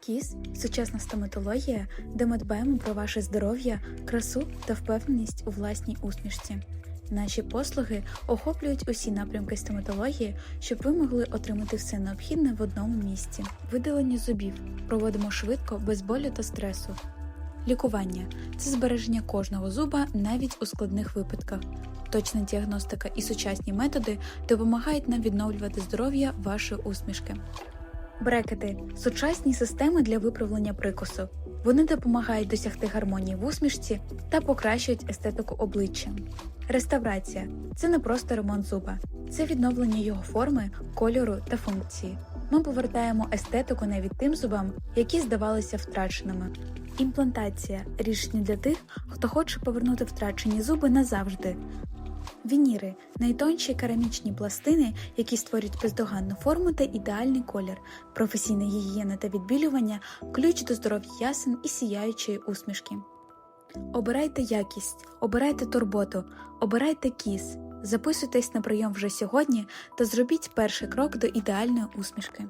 Кіс сучасна стоматологія, де ми дбаємо про ваше здоров'я, красу та впевненість у власній усмішці. Наші послуги охоплюють усі напрямки стоматології, щоб ви могли отримати все необхідне в одному місці. Видалення зубів проводимо швидко, без болю та стресу. Лікування це збереження кожного зуба навіть у складних випадках. Точна діагностика і сучасні методи допомагають нам відновлювати здоров'я вашої усмішки. Брекети сучасні системи для виправлення прикусу. Вони допомагають досягти гармонії в усмішці та покращують естетику обличчя. Реставрація це не просто ремонт зуба, це відновлення його форми, кольору та функції. Ми повертаємо естетику навіть тим зубам, які здавалися втраченими. Імплантація рішення для тих, хто хоче повернути втрачені зуби назавжди. Вініри найтонші керамічні пластини, які створюють бездоганну форму та ідеальний колір, професійна гігієна та відбілювання, ключ до здоров'я ясен і сіяючої усмішки. Обирайте якість, обирайте турботу, обирайте кіс. Записуйтесь на прийом вже сьогодні та зробіть перший крок до ідеальної усмішки.